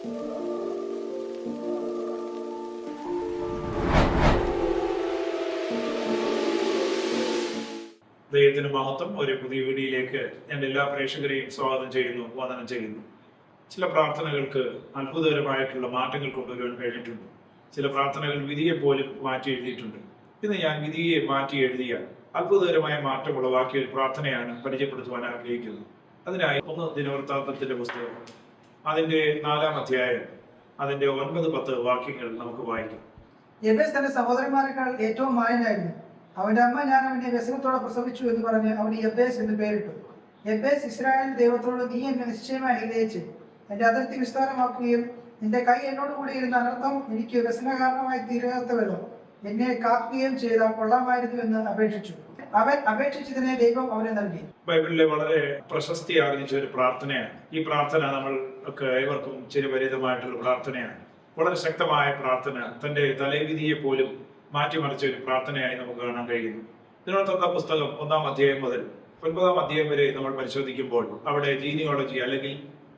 ദൈവത്തിന് മഹത്വം ഒരു പുതിയ വീഡിയോയിലേക്ക് ഞാൻ എല്ലാ പ്രേക്ഷകരെയും സ്വാഗതം ചെയ്യുന്നു വന്ദനം ചെയ്യുന്നു. ചില പ്രാർത്ഥനകൾക്ക് അത്ഭുതകരമായിട്ടുള്ള മാറ്റങ്ങൾ കൊണ്ടുവരുവാൻ കഴിഞ്ഞിട്ടുണ്ട്. ചില പ്രാർത്ഥനകൾ വിധിയെ പോലും മാറ്റി എഴുതിയിട്ടുണ്ട്. ഇന്ന് ഞാൻ വിധിയെ മാറ്റി എഴുതിയ അത്ഭുതകരമായ മാറ്റം ഉളവാക്കിയ ഒരു പ്രാർത്ഥനയാണ് പരിചയപ്പെടുത്തുവാൻ ആഗ്രഹിക്കുന്നത്. അതിനായി ഒന്ന് ദിനവൃത്താന്തത്തിന്റെ പുസ്തകം അതിന്റെ നാലാം അധ്യായം അതിന്റെ ഒൻപത് പത്ത് വാക്യങ്ങൾ നമുക്ക് വായിക്കാം. യബേസ് തന്റെ സഹോദരന്മാരെക്കാൾ ഏറ്റവും മായനായിരുന്നു അവന്റെ അമ്മ ഞാൻ അവനെ വ്യസനത്തോടെ പ്രസവിച്ചു എന്ന് പറഞ്ഞ് അവന് യബേസ് എന്ന് പേരിട്ടു. യബേസ് ഇസ്രായേൽ ദൈവത്തോട് നീ എന്നെ നിശ്ചയമായി അനുഗ്രഹിച്ച് എന്റെ അതിർത്തി വിസ്താരമാക്കുകയും നിന്റെ കൈ എന്നോട് കൂടി ഇരുന്ന അനർത്ഥം എനിക്ക് വ്യസനകാരണമായി തീരാത്തവരോ എന്നെ കാക്കുകയും ചെയ്താൽ കൊള്ളാമായിരുന്നു എന്ന് അപേക്ഷിച്ചു. അവൻ അപേക്ഷിച്ചതിനെ ദൈവം അവനെ നൽകി. ബൈബിളിലെ വളരെ പ്രശസ്തി ആർജിച്ച ഒരു പ്രാർത്ഥനയാണ്. ഈ പ്രാർത്ഥന നമ്മൾ ഏവർക്കും ചിരപരിതമായിട്ടുള്ള പ്രാർത്ഥനയാണ്. വളരെ ശക്തമായ പ്രാർത്ഥന തന്റെ തലവിധിയെ പോലും മാറ്റിമറിച്ച ഒരു പ്രാർത്ഥനയായി നമുക്ക് കാണാൻ കഴിയുന്നു. ഇതിനോടൊത്ത പുസ്തകം ഒന്നാം അധ്യായം മുതൽ ഒൻപതാം അധ്യായം വരെ നമ്മൾ പരിശോധിക്കുമ്പോൾ അവിടെ ജീനിയോളജി അല്ലെങ്കിൽ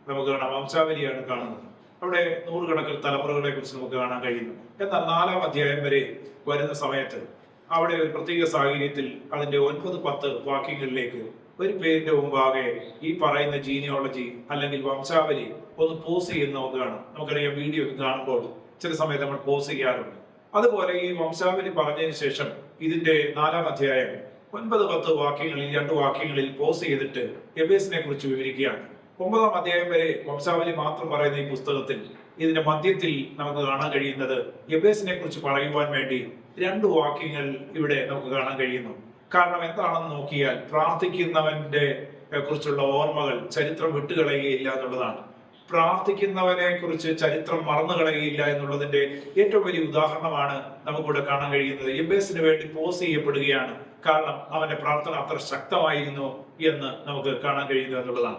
നമുക്ക് കാണാം വംശാവലിയാണ് കാണുന്നത്. അവിടെ നൂറുകണക്കിന് തലമുറകളെ കുറിച്ച് നമുക്ക് കാണാൻ കഴിയുന്നു. എന്നാൽ നാലാം അധ്യായം വരെ വരുന്ന സമയത്ത് അവിടെ ഒരു പ്രത്യേക സാഹചര്യത്തിൽ അതിന്റെ ഒൻപത് പത്ത് വാക്യങ്ങളിലേക്ക് ഒരു പേരിന്റെ മുമ്പാകെ ഈ പറയുന്ന ജീനിയോളജി അല്ലെങ്കിൽ വംശാവലി ഒന്ന് പോസ് ചെയ്യുന്ന നമുക്ക് കാണാം നമുക്കറിയാം വീഡിയോ കാണുമ്പോൾ ചില സമയത്ത് നമ്മൾ പോസ് ചെയ്യാറുണ്ട്. അതുപോലെ ഈ വംശാവലി പറഞ്ഞതിന് ശേഷം ഇതിന്റെ നാലാം അധ്യായം ഒൻപത് പത്ത് വാക്യങ്ങളിൽ രണ്ട് വാക്യങ്ങളിൽ പോസ് ചെയ്തിട്ട് എബേസിനെ കുറിച്ച് വിവരിക്കുകയാണ്. ഒമ്പതാം അധ്യായം വരെ വംശാവലി മാത്രം പറയുന്ന ഈ പുസ്തകത്തിൽ ഇതിന്റെ മധ്യത്തിൽ നമുക്ക് കാണാൻ കഴിയുന്നത് എബേസിനെ കുറിച്ച് പറയുവാൻ വേണ്ടി രണ്ട് വാക്യങ്ങൾ ഇവിടെ നമുക്ക് കാണാൻ കഴിയുന്നു. കാരണം എന്താണെന്ന് നോക്കിയാൽ പ്രാർത്ഥിക്കുന്നവന്റെ കുറിച്ചുള്ള ഓർമ്മകൾ ചരിത്രം വിട്ടുകളയുകയില്ല എന്നുള്ളതാണ്. പ്രാർത്ഥിക്കുന്നവനെ കുറിച്ച് ചരിത്രം മറന്നു കളയുകയില്ല എന്നുള്ളതിന്റെ ഏറ്റവും വലിയ ഉദാഹരണമാണ് നമുക്കിവിടെ കാണാൻ കഴിയുന്നത്. എബേസിന് വേണ്ടി പോസ് ചെയ്യപ്പെടുകയാണ്. കാരണം അവന്റെ പ്രാർത്ഥന അത്ര ശക്തമായിരുന്നു എന്ന് നമുക്ക് കാണാൻ കഴിയുന്നു എന്നുള്ളതാണ്.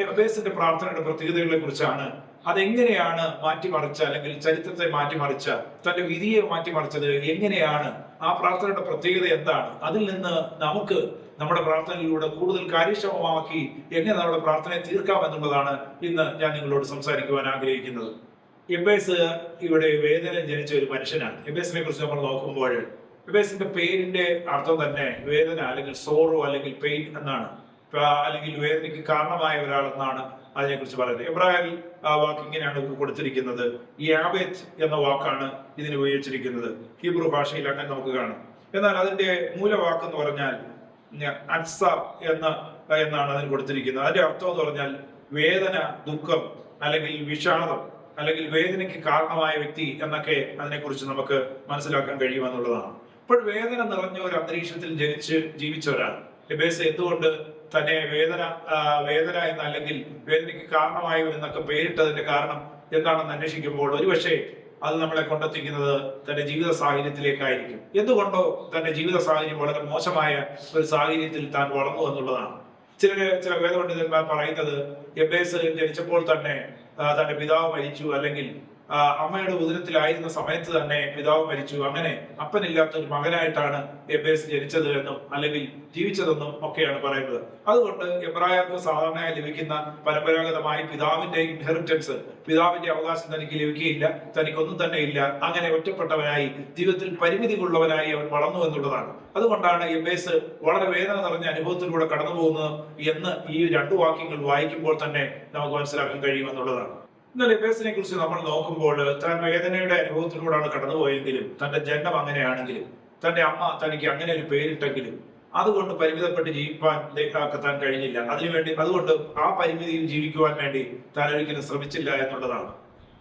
എബേസിന്റെ പ്രാർത്ഥനയുടെ പ്രത്യേകതകളെ കുറിച്ചാണ് അതെങ്ങനെയാണ് മാറ്റിമറിച്ച അല്ലെങ്കിൽ ചരിത്രത്തെ മാറ്റിമറിച്ച തന്റെ വിധിയെ മാറ്റിമറിച്ചത്? എങ്ങനെയാണ് ആ പ്രാർത്ഥനയുടെ പ്രത്യേകത എന്താണ്? അതിൽ നിന്ന് നമുക്ക് നമ്മുടെ പ്രാർത്ഥനയിലൂടെ കൂടുതൽ കാര്യക്ഷമമാക്കി എങ്ങനെ നമ്മുടെ പ്രാർത്ഥനയെ തീർക്കാം എന്നുള്ളതാണ് ഇന്ന് ഞാൻ നിങ്ങളോട് സംസാരിക്കുവാൻ ആഗ്രഹിക്കുന്നത്. എബേസ് ഇവിടെ വേദന ജനിച്ച ഒരു മനുഷ്യനാണ്. എബേസിനെ കുറിച്ച് നമ്മൾ നോക്കുമ്പോൾ എബേസിന്റെ പേരിന്റെ അർത്ഥം തന്നെ വേദന അല്ലെങ്കിൽ സോറോ അല്ലെങ്കിൽ പെയിൻ എന്നാണ്. അല്ലെങ്കിൽ വേദനയ്ക്ക് കാരണമായ ഒരാൾ എന്നാണ് അതിനെക്കുറിച്ച് പറയുന്നത്. എബ്രാഹിം ആ വാക്ക് ഇങ്ങനെയാണ് കൊടുത്തിരിക്കുന്നത്. യാബേത്ത് എന്ന വാക്കാണ് ഇതിന് ഉപയോഗിച്ചിരിക്കുന്നത്. ഹീബ്രു ഭാഷയിൽ അങ്ങനെ നമുക്ക് കാണാം. എന്നാൽ അതിന്റെ മൂലവാക്ക് എന്ന് പറഞ്ഞാൽ അൻസ എന്ന എന്നാണ് അതിന് കൊടുത്തിരിക്കുന്നത്. അതിന്റെ അർത്ഥം എന്ന് പറഞ്ഞാൽ വേദന ദുഃഖം അല്ലെങ്കിൽ വിഷാദം അല്ലെങ്കിൽ വേദനയ്ക്ക് കാരണമായ വ്യക്തി എന്നൊക്കെ അതിനെക്കുറിച്ച് നമുക്ക് മനസ്സിലാക്കാൻ കഴിയുമെന്നുള്ളതാണ്. ഇപ്പോൾ വേദന നിറഞ്ഞ ഒരു അന്തരീക്ഷത്തിൽ ജനിച്ച് ജീവിച്ചവരാണ് എബേസ എന്തുകൊണ്ട് തന്നെ വേദന വേദന എന്നല്ലെങ്കിൽ വേദനയ്ക്ക് കാരണമായി എന്നൊക്കെ പേരിട്ടതിന്റെ കാരണം എന്താണെന്ന് അന്വേഷിക്കുമ്പോൾ ഒരുപക്ഷെ അത് നമ്മളെ കൊണ്ടെത്തിക്കുന്നത് തന്റെ ജീവിത സാഹചര്യത്തിലേക്കായിരിക്കും. എന്തുകൊണ്ടോ തന്റെ ജീവിത സാഹചര്യം വളരെ മോശമായ ഒരു സാഹചര്യത്തിൽ താൻ വളർന്നു എന്നുള്ളതാണ്. ചില ചില വേദപണ്ഡിതന്മാർ പറയുന്നത് എബേസ് ജനിച്ചപ്പോൾ തന്നെ തന്റെ പിതാവ് മരിച്ചു അല്ലെങ്കിൽ അമ്മയുടെ ഉദരത്തിലായിരുന്ന സമയത്ത് തന്നെ പിതാവ് മരിച്ചു. അങ്ങനെ അപ്പനില്ലാത്ത ഒരു മകനായിട്ടാണ് എബേസ് ജനിച്ചത് എന്നും അല്ലെങ്കിൽ ജീവിച്ചതെന്നും ഒക്കെയാണ് പറയുന്നത്. അതുകൊണ്ട് എബ്രായർക്ക് സാധാരണയായി ലഭിക്കുന്ന പരമ്പരാഗതമായി പിതാവിന്റെ ഇൻഹെറിറ്റൻസ് പിതാവിന്റെ അവകാശം തനിക്ക് ലഭിക്കുകയില്ല തനിക്കൊന്നും തന്നെ ഇല്ല. അങ്ങനെ ഒറ്റപ്പെട്ടവനായി ജീവിതത്തിൽ പരിമിതികളുള്ളവനായി അവൻ വളർന്നു എന്നുള്ളതാണ്. അതുകൊണ്ടാണ് എബേസ് വളരെ വേദന നിറഞ്ഞ അനുഭവത്തിലൂടെ കടന്നു പോകുന്നത് എന്ന് ഈ രണ്ടു വാക്യങ്ങൾ വായിക്കുമ്പോൾ തന്നെ നമുക്ക് മനസ്സിലാക്കാൻ കഴിയുമെന്നുള്ളതാണ്. എന്നാൽ എബേസിനെ കുറിച്ച് നമ്മൾ നോക്കുമ്പോൾ താൻ വേദനയുടെ അനുഭവത്തിലൂടെയാണ് കടന്നുപോയെങ്കിലും തന്റെ ജന്മം അങ്ങനെയാണെങ്കിലും തന്റെ അമ്മ തനിക്ക് അങ്ങനെ ഒരു പേരിട്ടെങ്കിലും അതുകൊണ്ട് പരിമിതപ്പെട്ട് ജീവിക്കാൻ താൻ കഴിഞ്ഞില്ല. അതിനുവേണ്ടി അതുകൊണ്ട് ആ പരിമിതിയിൽ ജീവിക്കുവാൻ വേണ്ടി താൻ ഒരിക്കലും ശ്രമിച്ചില്ല എന്നുള്ളതാണ്.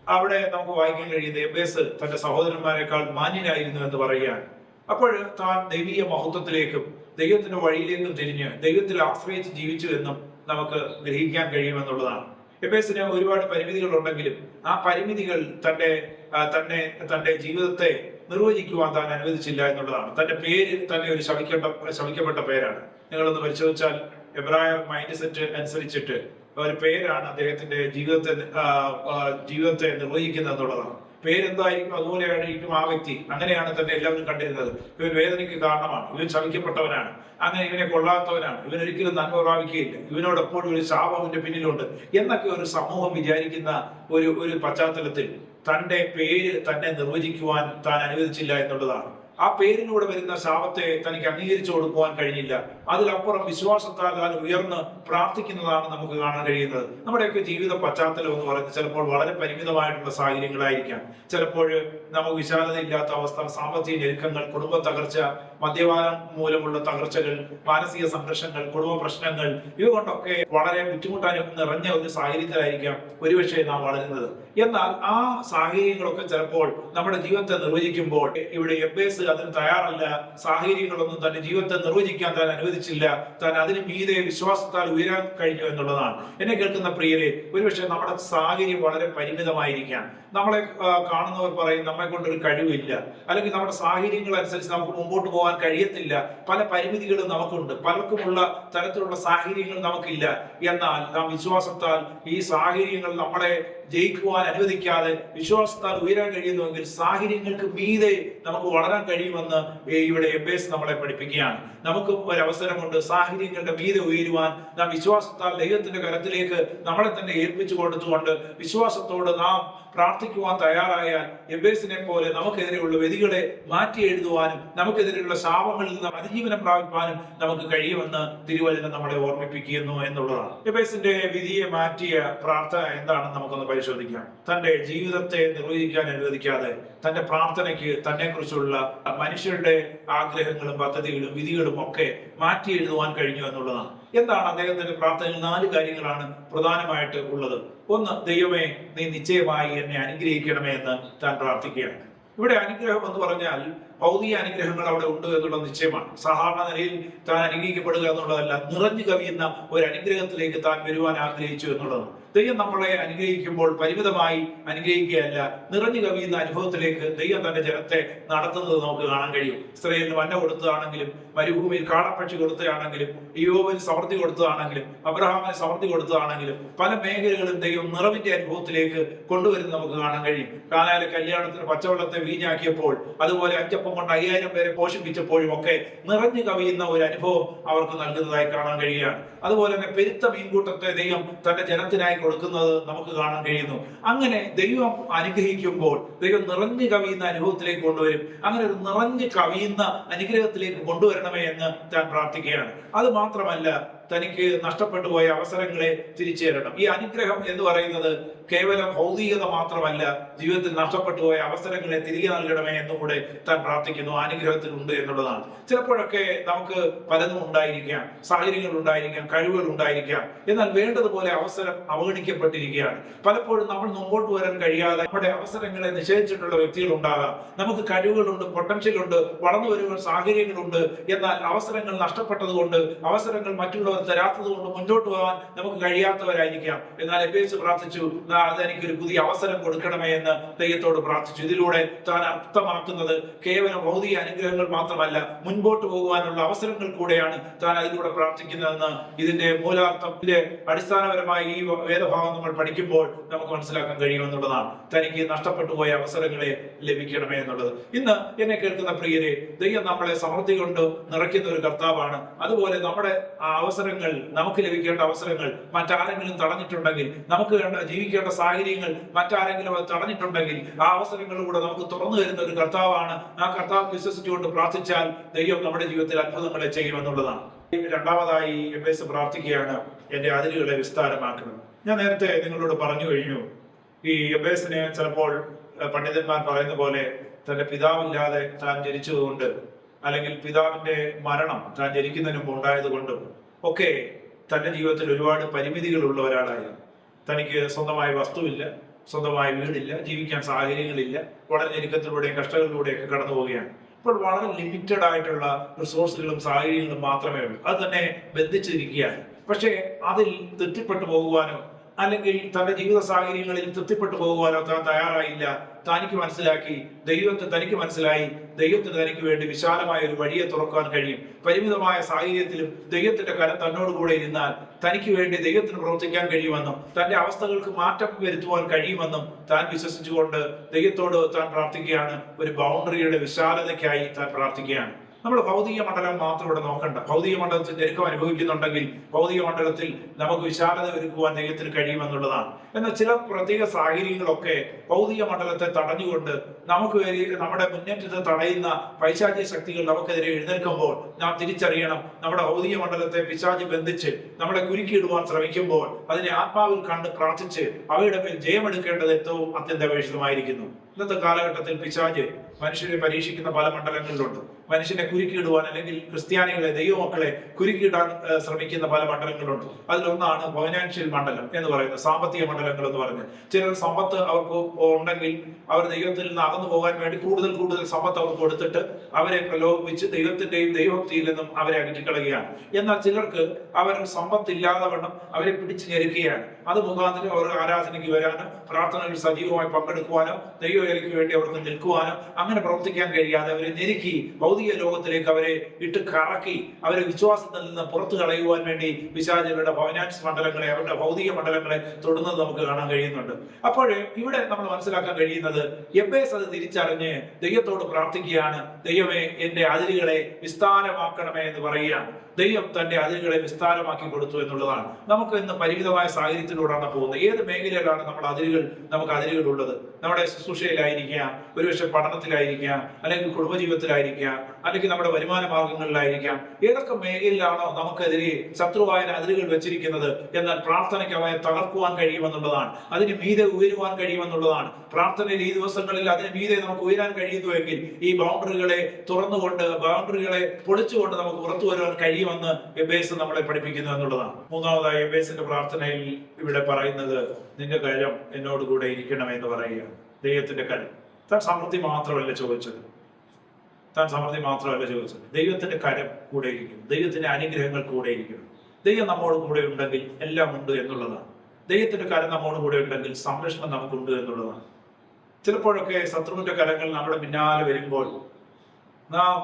അവിടെ നമുക്ക് വായിക്കാൻ കഴിയുന്ന എബേസ് തന്റെ സഹോദരന്മാരെക്കാൾ മാന്യനായിരുന്നു എന്ന് പറയുകയാണ്. അപ്പോൾ താൻ ദൈവീയ മഹത്വത്തിലേക്കും ദൈവത്തിന്റെ വഴിയിലേക്കും തിരിഞ്ഞ് ദൈവത്തിൽ ആശ്രയിച്ച് ജീവിച്ചു എന്നും നമുക്ക് ഗ്രഹിക്കാൻ കഴിയുമെന്നുള്ളതാണ്. എബേസിന് ഒരുപാട് പരിമിതികൾ ഉണ്ടെങ്കിലും ആ പരിമിതികൾ തന്റെ തന്നെ തന്റെ ജീവിതത്തെ നിർവചിക്കുവാൻ താൻ അനുവദിച്ചില്ല എന്നുള്ളതാണ്. തന്റെ പേര് തന്നെ ഒരു ശവിക്കേണ്ട ശവിക്കപ്പെട്ട പേരാണ്. നിങ്ങളൊന്ന് പരിശോധിച്ചാൽ എബ്രായ മൈൻഡ് സെറ്റ് അനുസരിച്ചിട്ട് ഒരു പേരാണ് അദ്ദേഹത്തിന്റെ ജീവിതത്തെ ജീവിതത്തെ നിർവഹിക്കുന്നത് എന്നുള്ളതാണ്. പേരെന്തായിരിക്കും? അതുപോലെയായിരിക്കും ആ വ്യക്തി. അങ്ങനെയാണ് തന്നെ എല്ലാവരും കണ്ടിരുന്നത്. ഇവൻ വേദനയ്ക്ക് കാരണമാണ്. ഇവൻ ശമിക്കപ്പെട്ടവനാണ്. അങ്ങനെ ഇവനെ കൊള്ളാത്തവനാണ്. ഇവൻ ഒരിക്കലും നന്മ പ്രാപിക്കുകയില്ല. ഇവനോട് എപ്പോഴും ഒരു ശാപമിന്റെ പിന്നിലുണ്ട് എന്നൊക്കെ ഒരു സമൂഹം വിചാരിക്കുന്ന ഒരു ഒരു പശ്ചാത്തലത്തിൽ തന്റെ പേര് തന്നെ നിർവചിക്കുവാൻ താൻ അനുവദിച്ചില്ല എന്നുള്ളതാണ്. ആ പേരിലൂടെ വരുന്ന ശാപത്തെ തനിക്ക് അംഗീകരിച്ചു കൊടുക്കുവാൻ കഴിഞ്ഞില്ല. അതിലപ്പുറം വിശ്വാസത്താൽ താൻ ഉയർന്ന് പ്രാർത്ഥിക്കുന്നതാണ് നമുക്ക് കാണാൻ കഴിയുന്നത്. നമ്മുടെയൊക്കെ ജീവിത പശ്ചാത്തലം എന്ന് പറയുന്നത് ചിലപ്പോൾ വളരെ പരിമിതമായിട്ടുള്ള സാഹചര്യങ്ങളായിരിക്കാം. ചിലപ്പോൾ നമുക്ക് വിശാലതയില്ലാത്ത അവസ്ഥ സാമ്പത്തിക ഞെരുക്കങ്ങൾ കുടുംബ തകർച്ച മദ്യപാനം മൂലമുള്ള തകർച്ചകൾ മാനസിക സംഘർഷങ്ങൾ കുടുംബ പ്രശ്നങ്ങൾ ഇവ കൊണ്ടൊക്കെ വളരെ ബുദ്ധിമുട്ടാനും നിറഞ്ഞ ഒരു സാഹചര്യത്തിലായിരിക്കാം ഒരുപക്ഷെ നാം വളരുന്നത്. എന്നാൽ ആ സാഹചര്യങ്ങളൊക്കെ ചിലപ്പോൾ നമ്മുടെ ജീവിതത്തെ നിർവചിക്കുമ്പോൾ ഇവിടെ എബേസ് അതിന് തയ്യാറല്ല. സാഹചര്യങ്ങളൊന്നും തന്റെ ജീവിതത്തെ നിർവചിക്കാൻ താൻ അനുവദിച്ചില്ല. താൻ അതിന് മീതെ വിശ്വാസത്താൽ ഉയരാൻ കഴിഞ്ഞു എന്നുള്ളതാണ്. എന്നെ കേൾക്കുന്ന പ്രിയരെ ഒരുപക്ഷെ നമ്മുടെ സാഹചര്യം വളരെ പരിമിതമായിരിക്കാം. നമ്മളെ കാണുന്നവർ പറയും നമ്മെ ഒരു കഴിവില്ല. അല്ലെങ്കിൽ നമ്മുടെ സാഹചര്യങ്ങൾ അനുസരിച്ച് നമുക്ക് മുമ്പോട്ട് പോകാൻ കഴിയത്തില്ല. പല പരിമിതികളും നമുക്കുണ്ട്. പലർക്കുമുള്ള തരത്തിലുള്ള സാഹചര്യങ്ങൾ നമുക്കില്ല. എന്നാൽ നാം വിശ്വാസത്താൽ ഈ സാഹചര്യങ്ങൾ നമ്മളെ ജയിക്കുവാൻ അനുവദിക്കാതെ വിശ്വാസത്താൽ ഉയരാൻ കഴിയുന്നുവെങ്കിൽ സാഹചര്യങ്ങൾക്ക് മീതെ നമുക്ക് വളരാൻ കഴിയുമെന്ന് ഇവിടെ എം എസ് നമ്മളെ പഠിപ്പിക്കുകയാണ്. നമുക്ക് ഒരു അവസരമുണ്ട് സാഹചര്യങ്ങളുടെ മീതെ ഉയരുവാൻ. നാം വിശ്വാസത്താൽ ദൈവത്തിന്റെ കരത്തിലേക്ക് നമ്മളെ തന്നെ ഏൽപ്പിച്ചു കൊടുത്തുകൊണ്ട് വിശ്വാസത്തോട് നാം പ്രാർത്ഥിക്കുവാൻ തയ്യാറായാൽ എബേസിനെ പോലെ നമുക്കെതിരെയുള്ള വ്യതികളെ മാറ്റി എഴുതുവാനും നമുക്കെതിരെയുള്ള ശാപങ്ങളിൽ നിന്ന് അതിജീവനം പ്രാപിപ്പാനും നമുക്ക് കഴിയുമെന്ന് തിരുവചനം നമ്മളെ ഓർമ്മിപ്പിക്കുന്നു എന്നുള്ളതാണ്. എബേസിന്റെ വിധിയെ മാറ്റിയ പ്രാർത്ഥന എന്താണെന്ന് നമുക്കൊന്ന് പരിശോധിക്കാം. തന്റെ ജീവിതത്തെ നിർവഹിക്കാൻ അനുവദിക്കാതെ തന്റെ പ്രാർത്ഥനയ്ക്ക് തന്നെ കുറിച്ചുള്ള മനുഷ്യരുടെ ആഗ്രഹങ്ങളും പദ്ധതികളും വിധികളും ഒക്കെ മാറ്റി എഴുതുവാൻ കഴിഞ്ഞു എന്നുള്ളതാണ്. എന്താണ് അദ്ദേഹത്തിന്റെ പ്രാർത്ഥനയിൽ നാല് കാര്യങ്ങളാണ് പ്രധാനമായിട്ട് ഉള്ളത്? ഒന്ന് ദൈവമേ നീ നിശ്ചയമായി എന്നെ അനുഗ്രഹിക്കണമേ എന്ന് താൻ പ്രാർത്ഥിക്കുകയാണ്. ഇവിടെ അനുഗ്രഹം എന്ന് പറഞ്ഞാൽ ഭൗതിക അനുഗ്രഹങ്ങൾ അവിടെ ഉണ്ട് എന്നുള്ള നിശ്ചയമാണ്. സാധാരണ നിലയിൽ താൻ അനുഗ്രഹിക്കപ്പെടുക എന്നുള്ളതല്ല നിറഞ്ഞു കവിയുന്ന ഒരു അനുഗ്രഹത്തിലേക്ക് താൻ വരുവാൻ ആഗ്രഹിച്ചു എന്നുള്ളതാണ്. ദൈവം നമ്മളെ അനുഗ്രഹിക്കുമ്പോൾ പരിമിതമായി അനുഗ്രഹിക്കുകയല്ല നിറഞ്ഞു കവിയുന്ന അനുഭവത്തിലേക്ക് ദൈവം തന്റെ ജനത്തെ നടത്തുന്നത് നമുക്ക് കാണാൻ കഴിയും. ഇസ്രയേലിന് വന്ന കൊടുത്തതാണെങ്കിലും മരുഭൂമിയിൽ കാടപ്പക്ഷി കൊടുത്തതാണെങ്കിലും യോവിന് സമൃദ്ധി കൊടുത്തതാണെങ്കിലും അബ്രഹാമിന് സമൃദ്ധി കൊടുത്തതാണെങ്കിലും പല മേഖലകളും ദൈവം നിറവിന്റെ അനുഭവത്തിലേക്ക് കൊണ്ടുവരുന്നത് നമുക്ക് കാണാൻ കഴിയും. കാലാല കല്യാണത്തിന് പച്ചവെള്ളത്തെ വീഞ്ഞാക്കിയപ്പോൾ അതുപോലെ അഞ്ചപ്പം കൊണ്ട് അയ്യായിരം പേരെ പോഷിപ്പിച്ചപ്പോഴും ഒക്കെ നിറഞ്ഞു കവിയുന്ന ഒരു അനുഭവം അവർക്ക് നൽകുന്നതായി കാണാൻ കഴിയുകയാണ്. അതുപോലെ തന്നെ പെരുത്ത മീൻകൂട്ടത്തെ ദൈവം തന്റെ ജനത്തിനായി കൊടുക്കുന്നത് നമുക്ക് കാണാൻ കഴിയുന്നു. അങ്ങനെ ദൈവം അനുഗ്രഹിക്കുമ്പോൾ ദൈവം നിറഞ്ഞു കവിയുന്ന അനുഭവത്തിലേക്ക് കൊണ്ടുവരും. അങ്ങനെ ഒരു നിറഞ്ഞു കവിയുന്ന അനുഗ്രഹത്തിലേക്ക് കൊണ്ടുവരണമേ എന്ന് ഞാൻ പ്രാർത്ഥിക്കുകയാണ്. അത് മാത്രമല്ല തനിക്ക് നഷ്ടപ്പെട്ടു പോയ അവസരങ്ങളെ തിരിച്ചു തരണം ഈ അനുഗ്രഹം എന്ന് പറയുന്നത് കേവലം ഭൗതികത മാത്രമല്ല ജീവിതത്തിൽ നഷ്ടപ്പെട്ടു പോയ അവസരങ്ങളെ തിരികെ നൽകണമേ എന്നും കൂടെ താൻ പ്രാർത്ഥിക്കുന്നു. അനുഗ്രഹത്തിൽ ഉണ്ട് എന്നുള്ളതാണ്. ചിലപ്പോഴൊക്കെ നമുക്ക് പലതും ഉണ്ടായിരിക്കാം സാഹചര്യങ്ങൾ ഉണ്ടായിരിക്കാം കഴിവുകൾ ഉണ്ടായിരിക്കാം. എന്നാൽ വേണ്ടതുപോലെ അവസരം അവഗണിക്കപ്പെട്ടിരിക്കുകയാണ്. പലപ്പോഴും നമ്മൾ മുമ്പോട്ട് വരാൻ കഴിയാതെ നമ്മുടെ അവസരങ്ങളെ നിഷേധിച്ചിട്ടുള്ള വ്യക്തികൾ ഉണ്ടാകാം. നമുക്ക് കഴിവുകളുണ്ട് പൊട്ടൻഷ്യൽ ഉണ്ട് വളർന്നു വരുവാൻ സാഹചര്യങ്ങളുണ്ട്. എന്നാൽ അവസരങ്ങൾ നഷ്ടപ്പെട്ടതുകൊണ്ട് അവസരങ്ങൾ മറ്റുള്ളവർ തരാത്തത് കൊണ്ട് മുന്നോട്ട് പോകാൻ നമുക്ക് കഴിയാത്തവരായിരിക്കാം. എന്നാൽ എബേസ് പ്രാർത്ഥിച്ചു എനിക്ക് ഒരു പുതിയ അവസരം കൊടുക്കണമേ എന്ന് ദൈവത്തോട് പ്രാർത്ഥിച്ചു. ഇതിലൂടെ താൻ അർത്ഥമാക്കുന്നത് കേവലം ഭൗതിക അനുഗ്രഹങ്ങൾ മാത്രമല്ല മുൻപോട്ട് പോകുവാനുള്ള അവസരങ്ങൾ കൂടെയാണ് താൻ അതിലൂടെ പ്രാർത്ഥിക്കുന്നതെന്ന് ഇതിന്റെ മൂലാർത്ഥത്തിന്റെ അടിസ്ഥാനപരമായി ഈ വേദഭാഗം നമ്മൾ പഠിക്കുമ്പോൾ നമുക്ക് മനസ്സിലാക്കാൻ കഴിയുമെന്നുള്ളതാണ്. തനിക്ക് നഷ്ടപ്പെട്ടു പോയ അവസരങ്ങളെ ലഭിക്കണമേ എന്നുള്ളത്. ഇന്ന് എന്നെ കേൾക്കുന്ന പ്രിയരെ ദൈവം നമ്മളെ സമൃദ്ധി കൊണ്ട് നിറയ്ക്കുന്ന ഒരു കർത്താവാണ്. അതുപോലെ നമ്മുടെ ആ അവസരങ്ങൾ നമുക്ക് ലഭിക്കേണ്ട അവസരങ്ങൾ മറ്റാരെങ്കിലും തടഞ്ഞിട്ടുണ്ടെങ്കിൽ നമുക്ക് വേണ്ട ജീവിക്കേണ്ട സാഹചര്യങ്ങൾ മറ്റാരെങ്കിലും അത് തടഞ്ഞിട്ടുണ്ടെങ്കിൽ ആ അവസരങ്ങളിലൂടെ നമുക്ക് തുറന്നു വരുന്ന ഒരു കർത്താവാണ്. ആ കർത്താവ് വിശ്വസിച്ചുകൊണ്ട് പ്രാർത്ഥിച്ചാൽ ദൈവം നമ്മുടെ ജീവിതത്തിൽ അത്ഭുതങ്ങളെ ചെയ്യുമെന്നുള്ളതാണ്. രണ്ടാമതായി എബേസ് പ്രാർത്ഥിക്കുകയാണ്. എന്റെ അതിരുകളെ വിസ്താരമാക്കണം. ഞാൻ നേരത്തെ നിങ്ങളോട് പറഞ്ഞു കഴിഞ്ഞു. ഈ എബേസിനെ ചിലപ്പോൾ പണ്ഡിതന്മാർ പറയുന്ന പോലെ തന്റെ പിതാവില്ലാതെ താൻ ജനിച്ചതുകൊണ്ട് അല്ലെങ്കിൽ പിതാവിന്റെ മരണം താൻ ജനിക്കുന്നതിന് മുമ്പ് ഉണ്ടായതുകൊണ്ടും ഒക്കെ തന്റെ ജീവിതത്തിൽ ഒരുപാട് പരിമിതികളുള്ള ഒരാളായിരുന്നു. തനിക്ക് സ്വന്തമായ വസ്തുവില്ല സ്വന്തമായ വീടില്ല ജീവിക്കാൻ സാഹചര്യങ്ങളില്ല വളരെ ഞെരുക്കത്തിലൂടെയും കഷ്ടങ്ങളിലൂടെയൊക്കെ കടന്നു പോവുകയാണ്. ഇപ്പോൾ വളരെ ലിമിറ്റഡ് ആയിട്ടുള്ള റിസോഴ്സുകളും സാഹചര്യങ്ങളും മാത്രമേ ഉള്ളൂ. അത് തന്നെ ബന്ധിച്ചിരിക്കുകയാണ്. പക്ഷേ അതിൽ തെറ്റിപ്പെട്ടു പോകുവാനോ അല്ലെങ്കിൽ തന്റെ ജീവിത സാഹചര്യങ്ങളിൽ തൃപ്തിപ്പെട്ടു പോകുവാനോ താൻ തയ്യാറായില്ല തനിക്ക് മനസ്സിലാക്കി ദൈവത്തെ തനിക്ക് മനസ്സിലായി ദൈവത്തെ തനിക്ക് വേണ്ടി വിശാലമായ ഒരു വഴിയെ തുറക്കാൻ കഴിയും. പരിമിതമായ സാഹചര്യത്തിലും ദൈവത്തിന്റെ കരം തന്നോട് കൂടെ ഇരുന്നാൽ തനിക്ക് വേണ്ടി ദൈവത്തിന് പ്രവർത്തിക്കാൻ കഴിയുമെന്നും തന്റെ അവസ്ഥകൾക്ക് മാറ്റം വരുത്തുവാൻ കഴിയുമെന്നും താൻ വിശ്വസിച്ചുകൊണ്ട് ദൈവത്തോട് താൻ പ്രാർത്ഥിക്കുകയാണ്. ഒരു ബൗണ്ടറിയുടെ വിശാലതയ്ക്കായി താൻ പ്രാർത്ഥിക്കുകയാണ്. നമ്മൾ ഭൗതിക മണ്ഡലം മാത്രം ഇവിടെ നോക്കണ്ട. ഭൗതിക മണ്ഡലത്തിൽ ഞെരുക്കം അനുഭവിക്കുന്നുണ്ടെങ്കിൽ ഭൗതിക മണ്ഡലത്തിൽ നമുക്ക് വിശാലത ഒരുക്കുവാൻ ദൈവത്തിന് കഴിയുമെന്നുള്ളതാണ്. എന്നാൽ ചില പ്രത്യേക സാഹചര്യങ്ങളൊക്കെ ഭൗതിക മണ്ഡലത്തെ തടഞ്ഞുകൊണ്ട് നമുക്ക് നമ്മുടെ മുന്നേറ്റത്തെ തടയുന്ന പൈശാചിക ശക്തികൾ നമുക്കെതിരെ എഴുന്നേൽക്കുമ്പോൾ നാം തിരിച്ചറിയണം നമ്മുടെ ഭൗതിക മണ്ഡലത്തെ പിശാചി ബന്ധിച്ച് നമ്മളെ കുരുക്കിയിടുവാൻ ശ്രമിക്കുമ്പോൾ അതിനെ ആത്മാവിൽ കണ്ട് പ്രാർത്ഥിച്ച് അവയുടെ മേൽ ജയമെടുക്കേണ്ടത് ഏറ്റവും അത്യന്താപേക്ഷിതമായിരിക്കുന്നു. ഇന്നത്തെ കാലഘട്ടത്തിൽ പിശാജ് മനുഷ്യരെ പരീക്ഷിക്കുന്ന പല മണ്ഡലങ്ങളിലുണ്ട്. മനുഷ്യനെ കുരുക്കിയിടുവാൻ അല്ലെങ്കിൽ ക്രിസ്ത്യാനികളെ ദൈവമക്കളെ കുരുക്കിയിടാൻ ശ്രമിക്കുന്ന പല മണ്ഡലങ്ങളുണ്ട് അതിലൊന്നാണ് ഫൈനാൻഷ്യൽ മണ്ഡലം എന്ന് പറയുന്നത്. സാമ്പത്തിക മണ്ഡലങ്ങൾ എന്ന് പറഞ്ഞ്. ചിലർ സമ്പത്ത് അവർക്ക് ഉണ്ടെങ്കിൽ അവർ ദൈവത്തിൽ നിന്ന് അകന്നു പോകാൻ വേണ്ടി കൂടുതൽ കൂടുതൽ സമ്പത്ത് അവർക്ക് കൊടുത്തിട്ട് അവരെ പ്രലോഭിപ്പിച്ച് ദൈവത്തിന്റെയും ദൈവഭക്തിയിൽ നിന്നും അവരെ അകറ്റിക്കളയുകയാണ്. എന്നാൽ ചിലർക്ക് അവർ സമ്പത്ത് ഇല്ലാതെ വണ്ണം അവരെ പിടിച്ചു ഞെരുക്കുകയാണ്. അത് മുഖാന്തരം അവർ ആരാധനയ്ക്ക് വരാനോ പ്രാർത്ഥനയിൽ സജീവമായി പങ്കെടുക്കുവാനോ ദൈവവേലയ്ക്ക് വേണ്ടി അവർക്ക് നിൽക്കുവാനോ അങ്ങനെ പ്രവർത്തിക്കാൻ കഴിയാതെ അവരെ ഞെരുക്കി ഭൗതിക ലോകത്തിലേക്ക് അവരെ ഇട്ട് കറക്കി അവരെ വിശ്വാസത്തിൽ നിന്ന് പുറത്തു കളയുവാൻ വേണ്ടി വിശാചരുടെ ഫൈനാൻസ് മണ്ഡലങ്ങളെ അവരുടെ ഭൗതിക മണ്ഡലങ്ങളെ തൊടുന്നത് നമുക്ക് കാണാൻ കഴിയുന്നുണ്ട്. അപ്പോൾ ഇവിടെ നമ്മൾ മനസ്സിലാക്കാൻ കഴിയുന്നത് എബേസ് അത് തിരിച്ചറിഞ്ഞ് ദൈവത്തോട് പ്രാർത്ഥിക്കുകയാണ്. ദൈവമേ എന്റെ അതിരുകളെ വിസ്താരമാക്കണമേ എന്ന് പറയുകയാണ്. ദൈവം തന്റെ അതിരുകളെ വിസ്താരമാക്കി കൊടുത്തു എന്നുള്ളതാണ്. നമുക്ക് ഇന്ന് പരിമിതമായ സാഹചര്യത്തിലൂടെയാണ് പോകുന്നത്. ഏത് മേഖലയിലാണ് നമ്മൾ അതിരുകൾ നമുക്ക് അതിരുകൾ ഉള്ളത് നമ്മുടെ ശുശ്രൂഷയിലായിരിക്കാം ഒരുപക്ഷെ പഠനത്തിലായിരിക്കാം അല്ലെങ്കിൽ കുടുംബജീവിതത്തിലായിരിക്കാം അല്ലെങ്കിൽ നമ്മുടെ വരുമാന മാർഗങ്ങളിലായിരിക്കാം. ഏതൊക്കെ മേഖലയിലാണോ നമുക്കെതിരെ ശത്രുവായ അതിരുകൾ വെച്ചിരിക്കുന്നത് എന്നാൽ പ്രാർത്ഥനയ്ക്ക് അവയെ തകർക്കുവാൻ കഴിയുമെന്നുള്ളതാണ്. അതിന് മീതെ ഉയരുവാൻ കഴിയുമെന്നുള്ളതാണ്. പ്രാർത്ഥനയിൽ ഈ ദിവസങ്ങളിൽ അതിന് മീതെ നമുക്ക് ഉയരാൻ കഴിയുന്നുവെങ്കിൽ ഈ ബൗണ്ടറികളെ തുറന്നുകൊണ്ട് ബൗണ്ടറികളെ പൊളിച്ചുകൊണ്ട് നമുക്ക് പുറത്തു വരുവാൻ കഴിയുമെന്ന് എബേസ് നമ്മളെ പഠിപ്പിക്കുന്നു എന്നുള്ളതാണ്. മൂന്നാമതായി എബേസിന്റെ പ്രാർത്ഥനയിൽ ഇവിടെ പറയുന്നത് നിന്റെ കരം എന്നോട് കൂടെ ഇരിക്കണമെന്ന് പറയുകയാണ് ദൈവത്തിന്റെ കരം. താൻ സമൃദ്ധി മാത്രമല്ല ചോദിച്ചത്. താൻ സമൃദ്ധി മാത്രമല്ല ചോദിച്ചത്. ദൈവത്തിന്റെ കരം കൂടെ ഇരിക്കും ദൈവത്തിന്റെ അനുഗ്രഹങ്ങൾ കൂടെ ഇരിക്കും ദൈവം നമ്മോട് കൂടെ ഉണ്ടെങ്കിൽ എല്ലാം ഉണ്ട് എന്നുള്ളതാണ്. ദൈവത്തിന്റെ കരം നമ്മോട് കൂടെ ഉണ്ടെങ്കിൽ സംരക്ഷണം നമുക്കുണ്ട് എന്നുള്ളതാണ്. ചിലപ്പോഴൊക്കെ ശത്രുവിന്റെ കരങ്ങൾ നമ്മുടെ പിന്നാലെ വരുമ്പോൾ നാം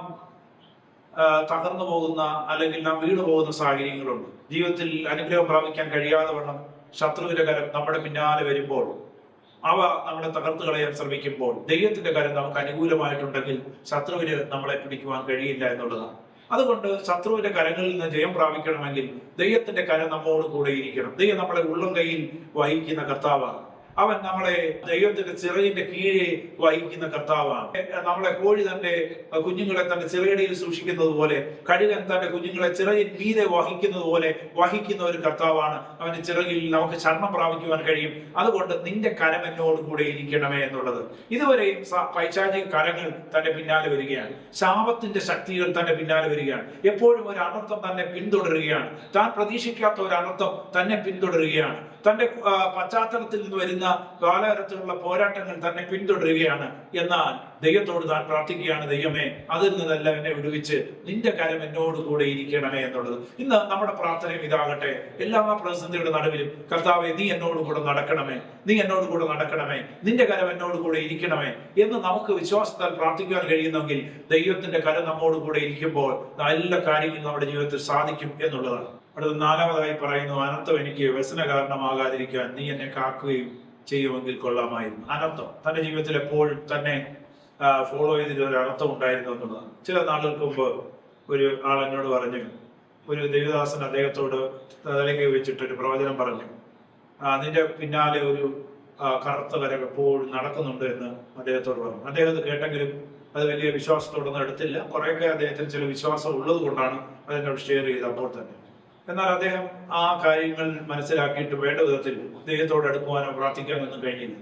തകർന്നു പോകുന്ന അല്ലെങ്കിൽ നാം വീണു പോകുന്ന സാഹചര്യങ്ങളുണ്ട്. ജീവിതത്തിൽ അനുഗ്രഹം പ്രാപിക്കാൻ കഴിയാതെ വണ്ണം ശത്രുവിന്റെ കരം നമ്മുടെ പിന്നാലെ വരുമ്പോൾ അവ നമ്മളെ തകർത്ത് കളയാൻ ശ്രമിക്കുമ്പോൾ ദൈവത്തിന്റെ കരം നമുക്ക് അനുകൂലമായിട്ടുണ്ടെങ്കിൽ ശത്രുവിന് നമ്മളെ പിടിക്കുവാൻ കഴിയില്ല എന്നുള്ളതാണ്. അതുകൊണ്ട് ശത്രുവിന്റെ കരങ്ങളിൽ നിന്ന് ജയം പ്രാപിക്കണമെങ്കിൽ ദൈവത്തിന്റെ കരം നമ്മോട് കൂടെ ഇരിക്കണം. ദൈവം നമ്മളെ ഉള്ളം കയ്യിൽ വഹിക്കുന്ന കർത്താവാണ്. അവൻ നമ്മളെ ദൈവത്തിന്റെ ചിറകിന്റെ കീഴെ വഹിക്കുന്ന കർത്താവാണ്. നമ്മളെ കോഴി തന്റെ കുഞ്ഞുങ്ങളെ തന്റെ ചിറകടിയിൽ സൂക്ഷിക്കുന്നത് പോലെ കഴുകൻ തന്റെ കുഞ്ഞുങ്ങളെ ചിറകിൻ മീതെ വഹിക്കുന്നത് പോലെ വഹിക്കുന്ന ഒരു കർത്താവാണ് അവന്റെ ചിറകിൽ നമുക്ക് ശരണം പ്രാപിക്കുവാൻ കഴിയും. അതുകൊണ്ട് നിന്റെ കരം എന്നോട് കൂടെ ഇരിക്കണമേ എന്നുള്ളത്. ഇതുവരെയും പൈശാചിക കരങ്ങൾ തന്റെ പിന്നാലെ വരികയാണ്. ശാപത്തിന്റെ ശക്തികൾ തന്റെ പിന്നാലെ വരികയാണ്. എപ്പോഴും ഒരു അനർത്ഥം തന്നെ പിന്തുടരുകയാണ്. താൻ പ്രതീക്ഷിക്കാത്ത ഒരു അനർത്ഥം തന്നെ പിന്തുടരുകയാണ്. തന്റെ പശ്ചാത്തലത്തിൽ നിന്ന് വരുന്ന കാലഘട്ടത്തിലുള്ള പോരാട്ടങ്ങൾ തന്നെ പിന്തുടരുകയാണ്. എന്നാൽ ദൈവത്തോട് താൻ പ്രാർത്ഥിക്കുകയാണ് ദൈവമേ അതിൽ നിന്നെല്ലാം എന്നെ വിടുവിച്ച് നിന്റെ കരം എന്നോട് കൂടെ ഇരിക്കണമേ എന്നുള്ളത്. ഇന്ന് നമ്മുടെ പ്രാർത്ഥനയും ഇതാകട്ടെ. എല്ലാ പ്രതിസന്ധിയുടെ നടുവിലും കർത്താവെ നീ എന്നോട് കൂടെ നടക്കണമേ നീ എന്നോട് കൂടെ നടക്കണമേ നിന്റെ കരം എന്നോട് കൂടെ ഇരിക്കണമേ എന്ന് നമുക്ക് വിശ്വാസത്താൽ പ്രാർത്ഥിക്കാൻ കഴിയുന്നെങ്കിൽ ദൈവത്തിന്റെ കരം നമ്മോട് കൂടെ ഇരിക്കുമ്പോൾ നല്ല കാര്യങ്ങൾ നമ്മുടെ ജീവിതത്തിൽ സാധിക്കും എന്നുള്ളതാണ്. അടുത്ത നാലാമതായി പറയുന്നു അനർത്ഥം എനിക്ക് വ്യസന കാരണമാകാതിരിക്കാൻ നീ എന്നെ കാക്കുകയും ചെയ്യുമെങ്കിൽ കൊള്ളാമായിരുന്നു. അനർത്ഥം. തന്റെ ജീവിതത്തിൽ എപ്പോഴും തന്നെ ഫോളോ ചെയ്തിട്ട് ഒരു അനർത്ഥം ഉണ്ടായിരുന്നു എന്നുള്ളതാണ്. ചില നാളുകൾക്ക് മുമ്പ് ഒരു ആൾ എന്നോട് പറഞ്ഞു ഒരു ദേവിദാസൻ അദ്ദേഹത്തോട് തലയ്ക്ക് വെച്ചിട്ട് ഒരു പ്രവചനം പറഞ്ഞു അതിന്റെ പിന്നാലെ ഒരു കറുത്ത വരെ എപ്പോഴും നടക്കുന്നുണ്ട് എന്ന് അദ്ദേഹത്തോട് പറഞ്ഞു. അദ്ദേഹം കേട്ടെങ്കിലും അത് വലിയ വിശ്വാസത്തോടൊന്നും എടുത്തില്ല. കുറേയൊക്കെ അദ്ദേഹത്തിന് ചില വിശ്വാസം ഉള്ളത് കൊണ്ടാണ് അതിനോട് ഷെയർ ചെയ്ത് അപ്പോൾ തന്നെ. എന്നാൽ അദ്ദേഹം ആ കാര്യങ്ങൾ മനസ്സിലാക്കിയിട്ട് വേണ്ട വിധത്തിൽ ദൈവത്തോട് അടുക്കുവാനോ പ്രാർത്ഥിക്കാനോ ഒന്നും കഴിഞ്ഞില്ല.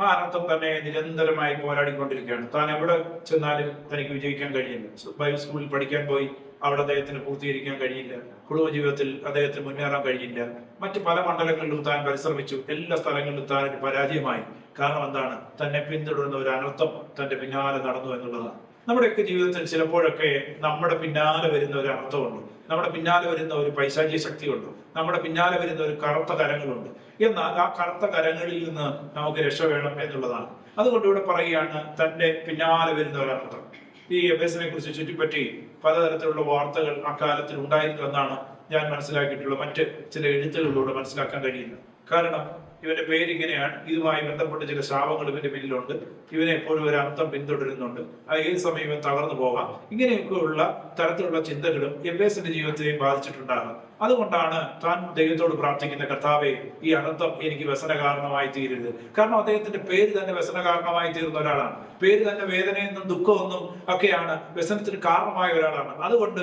ആ അനർത്ഥം തന്നെ നിരന്തരമായി പോരാടിക്കൊണ്ടിരിക്കുകയാണ്. താൻ എവിടെ ചെന്നാലും തനിക്ക് വിജയിക്കാൻ കഴിയില്ല. ബൈബിൾ സ്കൂളിൽ പഠിക്കാൻ പോയി അവിടെ അദ്ദേഹത്തിന് പൂർത്തീകരിക്കാൻ കഴിയില്ല. കുടുംബ ജീവിതത്തിൽ അദ്ദേഹത്തിന് മുന്നേറാൻ കഴിയില്ല. മറ്റ് പല മണ്ഡലങ്ങളിലും താൻ പരിശ്രമിച്ചു. എല്ലാ സ്ഥലങ്ങളിലും താൻ ഒരു പരാജയമായി. കാരണം എന്താണ്? തന്നെ പിന്തുടരുന്ന ഒരു അനർത്ഥം തന്റെ പിന്നാലെ നടന്നു എന്നുള്ളതാണ്. നമ്മുടെയൊക്കെ ജീവിതത്തിൽ ചിലപ്പോഴൊക്കെ നമ്മുടെ പിന്നാലെ വരുന്ന ഒരു അർത്ഥമുണ്ട്. നമ്മുടെ പിന്നാലെ വരുന്ന ഒരു പൈശാചിക ശക്തിയുണ്ട്. നമ്മുടെ പിന്നാലെ വരുന്ന ഒരു കറുത്ത കരങ്ങളുണ്ട്. എന്നാൽ ആ കറുത്ത കരങ്ങളിൽ നിന്ന് നമുക്ക് രക്ഷ വേണം എന്നുള്ളതാണ്. അതുകൊണ്ട് ഇവിടെ പറയുകയാണ് തന്റെ പിന്നാലെ വരുന്ന ഒരർത്ഥം ഈ എബേസിനെ കുറിച്ച് ചുറ്റിപ്പറ്റി പലതരത്തിലുള്ള വാർത്തകൾ അക്കാലത്തിൽ ഉണ്ടായിരുന്നു എന്നാണ് ഞാൻ മനസ്സിലാക്കിയിട്ടുള്ള മറ്റ് ചില എഴുത്തുകളിലൂടെ മനസ്സിലാക്കാൻ കഴിയുന്നത് കാരണം ഇവന്റെ പേര് ഇങ്ങനെയാണ് ഇതുമായി ബന്ധപ്പെട്ട് ചില ശാപങ്ങൾ ഇവന്റെ പിന്നിലുണ്ട്. ഇവനെ എപ്പോഴും ഒരു അർത്ഥം പിന്തുടരുന്നുണ്ട്. അത് ഏത് സമയം തകർന്നു പോകാം. ഇങ്ങനെയൊക്കെയുള്ള തരത്തിലുള്ള ചിന്തകളും എബേസിന്റെ ജീവിതത്തെയും ബാധിച്ചിട്ടുണ്ടാകാം. അതുകൊണ്ടാണ് താൻ ദൈവത്തോട് പ്രാർത്ഥിക്കുന്ന കർത്താവെ ഈ അനന്തം എനിക്ക് വ്യസന കാരണമായി തീരരുത്. കാരണം അദ്ദേഹത്തിന്റെ പേര് തന്നെ വ്യസന കാരണമായി തീർന്ന ഒരാളാണ്. പേര് തന്നെ വേദനയെന്നും ദുഃഖമൊന്നും ഒക്കെയാണ് വ്യസനത്തിന് കാരണമായ ഒരാളാണ്. അതുകൊണ്ട്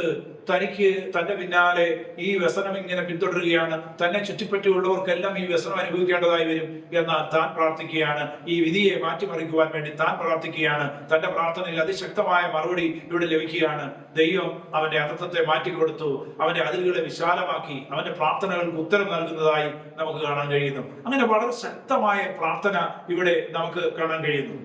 തനിക്ക് തന്റെ പിന്നാലെ ഈ വ്യസനം ഇങ്ങനെ പിന്തുടരുകയാണ്. തന്നെ ചുറ്റിപ്പറ്റിയുള്ളവർക്കെല്ലാം ഈ വ്യസനം അനുഭവിക്കേണ്ടതായി വരും എന്നാൽ താൻ പ്രാർത്ഥിക്കുകയാണ്. ഈ വിധിയെ മാറ്റിമറിക്കുവാൻ വേണ്ടി താൻ പ്രാർത്ഥിക്കുകയാണ്. തന്റെ പ്രാർത്ഥനയിൽ അതിശക്തമായ മറുപടി ഇവിടെ ലഭിക്കുകയാണ്. ദൈവം അവന്റെ അനർത്ഥത്തെ മാറ്റിക്കൊടുത്തു. അവന്റെ അതിരുകളെ വിശാലമാക്കി അവന്റെ പ്രാർത്ഥനകൾക്ക് ഉത്തരം നൽകുന്നതായി നമുക്ക് കാണാൻ കഴിയുന്നു. അങ്ങനെ വളരെ ശക്തമായ പ്രാർത്ഥന ഇവിടെ നമുക്ക് കാണാൻ കഴിയുന്നു.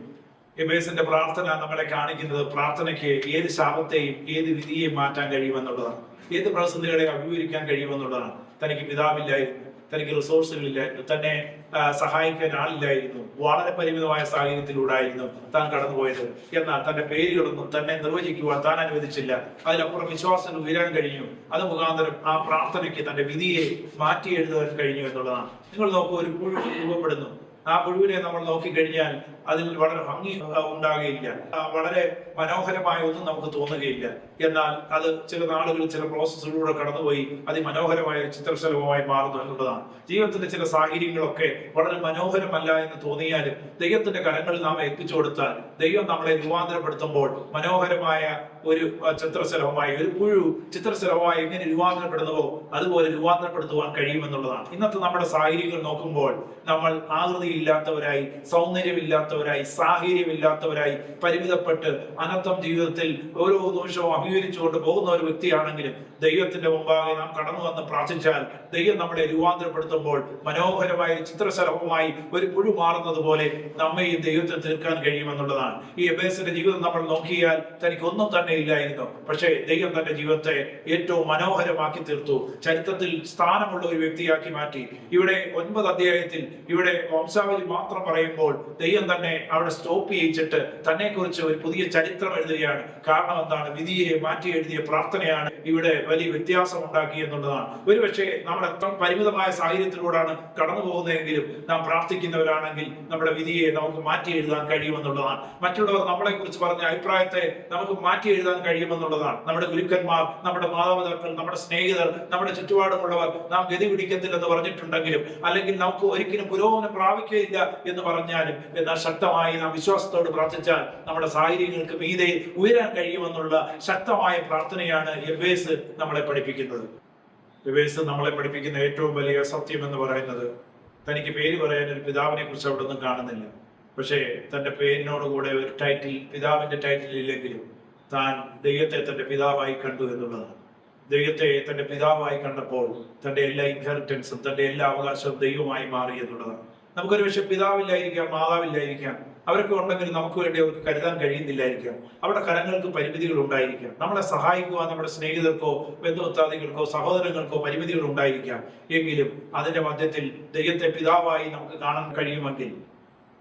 എബേസിന്റെ പ്രാർത്ഥന നമ്മളെ കാണിക്കുന്നത് പ്രാർത്ഥനയ്ക്ക് ഏത് ശാപത്തെയും ഏത് വിധിയെയും മാറ്റാൻ കഴിയുമെന്നുള്ളതാണ്. ഏത് പ്രതിസന്ധികളെ അഭിമുഖീകരിക്കാൻ കഴിയുമെന്നുള്ളതാണ്. തനിക്ക് പിതാവില്ലായിരുന്നു. തനിക്ക് റിസോഴ്സുകളില്ലായിരുന്നു തന്നെ സഹായിക്കാൻ ആളില്ലായിരുന്നു. വളരെ പരിമിതമായ സാഹചര്യത്തിലൂടായിരുന്നു താൻ കടന്നുപോയത്. എന്നാൽ തന്റെ പേരുകളൊന്നും തന്നെ നിർവചിക്കുവാൻ താൻ അനുവദിച്ചില്ല. അതിലപ്പുറം വിശ്വാസം ഉയരാൻ കഴിഞ്ഞു. അത് മുഖാന്തരം ആ പ്രാർത്ഥനയ്ക്ക് തന്റെ വിധിയെ മാറ്റി എഴുതാൻ കഴിഞ്ഞു എന്നുള്ളതാണ്. നിങ്ങൾ നോക്കൂ ഒരു പുഴു രൂപപ്പെടുന്നു. ആ പുഴുവിനെ നമ്മൾ നോക്കിക്കഴിഞ്ഞാൽ അതിൽ വളരെ ഭംഗി ഉണ്ടാകുകയില്ല. വളരെ മനോഹരമായ ഒന്നും നമുക്ക് തോന്നുകയില്ല. എന്നാൽ അത് ചില നാളുകൾ ചില പ്രോസസ്സുകളിലൂടെ കടന്നുപോയി അതിമനോഹരമായ ചിത്രശലഭമായി മാറുന്നു എന്നുള്ളതാണ്. ജീവിതത്തിന്റെ ചില സാഹചര്യങ്ങളൊക്കെ വളരെ മനോഹരമല്ല എന്ന് തോന്നിയാലും ദൈവത്തിന്റെ കരങ്ങളിൽ നാം എത്തിച്ചു കൊടുത്താൽ ദൈവം നമ്മളെ രൂപാന്തരപ്പെടുത്തുമ്പോൾ മനോഹരമായ ഒരു ചിത്രശലഭമായി ഒരു പുഴു ചിത്രശലഭമായി എങ്ങനെ രൂപാന്തരപ്പെടുന്നുവോ അതുപോലെ രൂപാന്തരപ്പെടുത്തുവാൻ കഴിയുമെന്നുള്ളതാണ്. ഇന്നത്തെ നമ്മുടെ സാഹചര്യങ്ങൾ നോക്കുമ്പോൾ നമ്മൾ ആകൃതിയില്ലാത്തവരായി സൗന്ദര്യമില്ലാത്തവരായി സാഹചര്യമില്ലാത്തവരായി പരിമിതപ്പെട്ട് അനന്തം ജീവിതത്തിൽ ഓരോ നിമിഷവും അഭിമുഖിച്ചുകൊണ്ട് പോകുന്ന ഒരു വ്യക്തിയാണെങ്കിലും ദൈവത്തിന്റെ മുമ്പാകെ നാം കടന്നു വന്ന് പ്രാർത്ഥിച്ചാൽ ദൈവം നമ്മളെ രൂപാന്തരപ്പെടുത്തുമ്പോൾ മനോഹരമായ ചിത്രശലഭമായി ഒരു പുഴു മാറുന്നത് പോലെ നമ്മെ ഈ ദൈവത്തെ തീർക്കാൻ കഴിയുമെന്നുള്ളതാണ് ഈ എബേസിന്റെ ജീവിതം നമ്മൾ നോക്കിയാൽ തനിക്ക് ഒന്നും തന്നെ ഇല്ലായിരുന്നു. പക്ഷേ ദൈവം തന്റെ ജീവിതത്തെ ഏറ്റവും മനോഹരമാക്കി തീർത്തു. ചരിത്രത്തിൽ സ്ഥാനമുള്ള ഒരു വ്യക്തിയാക്കി മാറ്റി. ഇവിടെ ഒൻപത് അധ്യായത്തിൽ ഇവിടെ വംശാവലി മാത്രം പറയുമ്പോൾ ദൈവം തന്നെ അവിടെ സ്റ്റോപ്പ് ചെയ്യിച്ചിട്ട് തന്നെ കുറിച്ച് ഒരു പുതിയ ചരിത്രം എഴുതുകയാണ്. കാരണം എന്താണ്? വിധിയെ മാറ്റി എഴുതിയ പ്രാർത്ഥനയാണ് ഇവിടെ വലിയ വ്യത്യാസം ഉണ്ടാക്കി എന്നുള്ളതാണ്. ഒരുപക്ഷെ നമ്മൾ എത്ര പരിമിതമായ സാഹചര്യത്തിലൂടെയാണ് കടന്നു പോകുന്നതെങ്കിലും നാം പ്രാർത്ഥിക്കുന്നവരാണെങ്കിൽ നമ്മുടെ വിധിയെ നമുക്ക് മാറ്റി എഴുതാൻ കഴിയുമെന്നുള്ളതാണ്. മറ്റുള്ളവർ നമ്മളെ കുറിച്ച് പറഞ്ഞ അഭിപ്രായത്തെ നമുക്ക് മാറ്റി എഴുതാൻ കഴിയുമെന്നുള്ളതാണ്. നമ്മുടെ ഗുരുക്കന്മാർ നമ്മുടെ മാതാപിതാക്കൾ നമ്മുടെ സ്നേഹിതർ നമ്മുടെ ചുറ്റുപാടുമുള്ളവർ നാം ഗതി പിടിക്കത്തില്ലെന്ന് പറഞ്ഞിട്ടുണ്ടെങ്കിലും അല്ലെങ്കിൽ നമുക്ക് ഒരിക്കലും പുരോഗമനം പ്രാപിക്കുകയില്ല എന്ന് പറഞ്ഞാലും എന്നാൽ ശക്തമായി നാം വിശ്വാസത്തോട് പ്രാർത്ഥിച്ചാൽ നമ്മുടെ സാഹചര്യങ്ങൾക്ക് മീതെ ഉയരാൻ കഴിയുമെന്നുള്ള ശക്തമായ പ്രാർത്ഥനയാണ് എബേസ് നമ്മളെ പഠിപ്പിക്കുന്നത്. എബേസ് നമ്മളെ പഠിപ്പിക്കുന്ന ഏറ്റവും വലിയ സത്യം എന്ന് പറയുന്നത് തനിക്ക് പേര് പറയാൻ ഒരു പിതാവിനെ കുറിച്ച് അവിടെ ഒന്നും കാണുന്നില്ല. പക്ഷേ തന്റെ പേരിനോട് കൂടെ ഒരു ടൈറ്റിൽ പിതാവിന്റെ ടൈറ്റിൽ ഇല്ലെങ്കിലും താൻ ദൈവത്തെ തന്റെ പിതാവായി കണ്ടു എന്നുള്ളതാണ്. ദൈവത്തെ തന്റെ പിതാവായി കണ്ടപ്പോൾ തന്റെ എല്ലാ ഇൻഹെറിറ്റൻസും തന്റെ എല്ലാ അവകാശവും ദൈവമായി മാറി എന്നുള്ളതാണ്. നമുക്കൊരു പക്ഷെ പിതാവില്ലായിരിക്കാം മാതാവില്ലായിരിക്കാം. അവരൊക്കെ ഉണ്ടെങ്കിൽ നമുക്ക് വേണ്ടി അവർക്ക് കരുതാൻ കഴിയുന്നില്ലായിരിക്കാം. അവരുടെ കരങ്ങൾക്ക് പരിമിതികൾ ഉണ്ടായിരിക്കാം. നമ്മളെ സഹായിക്കുവാൻ നമ്മുടെ സ്നേഹിതർക്കോ ബന്ധുത്താദികൾക്കോ സഹോദരങ്ങൾക്കോ പരിമിതികൾ ഉണ്ടായിരിക്കാം. എങ്കിലും അതിന്റെ മധ്യത്തിൽ ദൈവത്തെ പിതാവായി നമുക്ക് കാണാൻ കഴിയുമെങ്കിൽ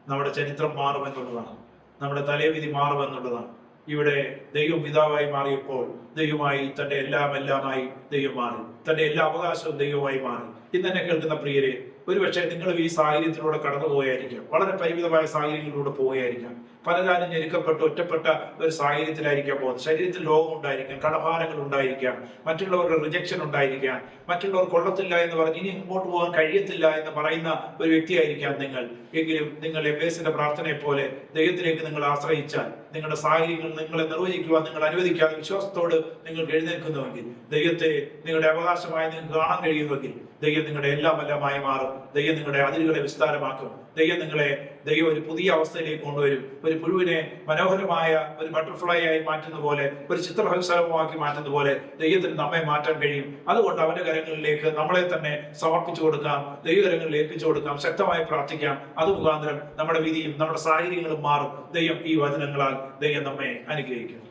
നമ്മുടെ ചരിത്രം മാറുമെന്നുള്ളതാണ് നമ്മുടെ തലേവിധി മാറുമെന്നുള്ളതാണ് ഇവിടെ ദൈവം പിതാവായി മാറിയപ്പോൾ ദൈവമായി തന്റെ എല്ലാം എല്ലാമായി ദൈവം മാറി. തന്റെ എല്ലാ അവകാശവും ദൈവമായി മാറി. ഇന്ന് കേൾക്കുന്ന പ്രിയരെ ഒരുപക്ഷെ നിങ്ങൾ ഈ സാഹചര്യത്തിലൂടെ കടന്നു പോയായിരിക്കാം. വളരെ പരിമിതമായ സാഹചര്യങ്ങളിലൂടെ പോവുകയായിരിക്കാം. പലതാലും ഞെരുക്കപ്പെട്ട ഒറ്റപ്പെട്ട ഒരു സാഹചര്യത്തിലായിരിക്കാം പോകുന്നത്. ശരീരത്തിൽ രോഗം ഉണ്ടായിരിക്കാം കടഭാരങ്ങൾ ഉണ്ടായിരിക്കാം മറ്റുള്ളവരുടെ റിജക്ഷൻ ഉണ്ടായിരിക്കാം മറ്റുള്ളവർ കൊള്ളത്തില്ല എന്ന് പറഞ്ഞ് ഇനി ഇങ്ങോട്ട് പോകാൻ കഴിയത്തില്ല എന്ന് പറയുന്ന ഒരു വ്യക്തിയായിരിക്കാം നിങ്ങൾ. എങ്കിലും നിങ്ങൾ എബേസിന്റെ പ്രാർത്ഥനയെ പോലെ ദൈവത്തിലേക്ക് നിങ്ങൾ ആശ്രയിച്ചാൽ നിങ്ങളുടെ സാഹചര്യങ്ങൾ നിങ്ങളെ നിർവചിക്കുവാൻ നിങ്ങൾ അനുവദിക്കാതെ വിശ്വാസത്തോട് നിങ്ങൾ എഴുന്നേൽക്കുന്നുവെങ്കിൽ ദൈവത്തെ നിങ്ങളുടെ അവകാശമായി നിങ്ങൾക്ക് കാണാൻ കഴിയുമെങ്കിൽ ദൈവം നിങ്ങളുടെ എല്ലാം എല്ലാമായി മാറും. ദൈവം നിങ്ങളുടെ അതിരുകളെ വിസ്താരമാക്കും. ദൈവം നിങ്ങളെ ദൈവം ഒരു പുതിയ അവസ്ഥയിലേക്ക് കൊണ്ടുവരും. ഒരു പുഴുവിനെ മനോഹരമായ ഒരു ബട്ടർഫ്ലൈ ആയി മാറ്റുന്ന പോലെ ഒരു ചിത്രഹംസരമാക്കി മാറ്റുന്ന പോലെ ദൈവത്തിന് നമ്മെ മാറ്റാൻ കഴിയും. അതുകൊണ്ട് അവന്റെ കരങ്ങളിലേക്ക് നമ്മളെ തന്നെ സമർപ്പിച്ചു കൊടുക്കാം. ദൈവകരങ്ങളിൽ ഏൽപ്പിച്ചു കൊടുക്കാം. ശക്തമായി പ്രാർത്ഥിക്കാം. അത് മുഖാന്തരം നമ്മുടെ വിധിയും നമ്മുടെ സാഹചര്യങ്ങളും മാറും. ദൈവം ഈ വചനങ്ങളാൽ ദൈവം നമ്മെ അനുഗ്രഹിക്കും.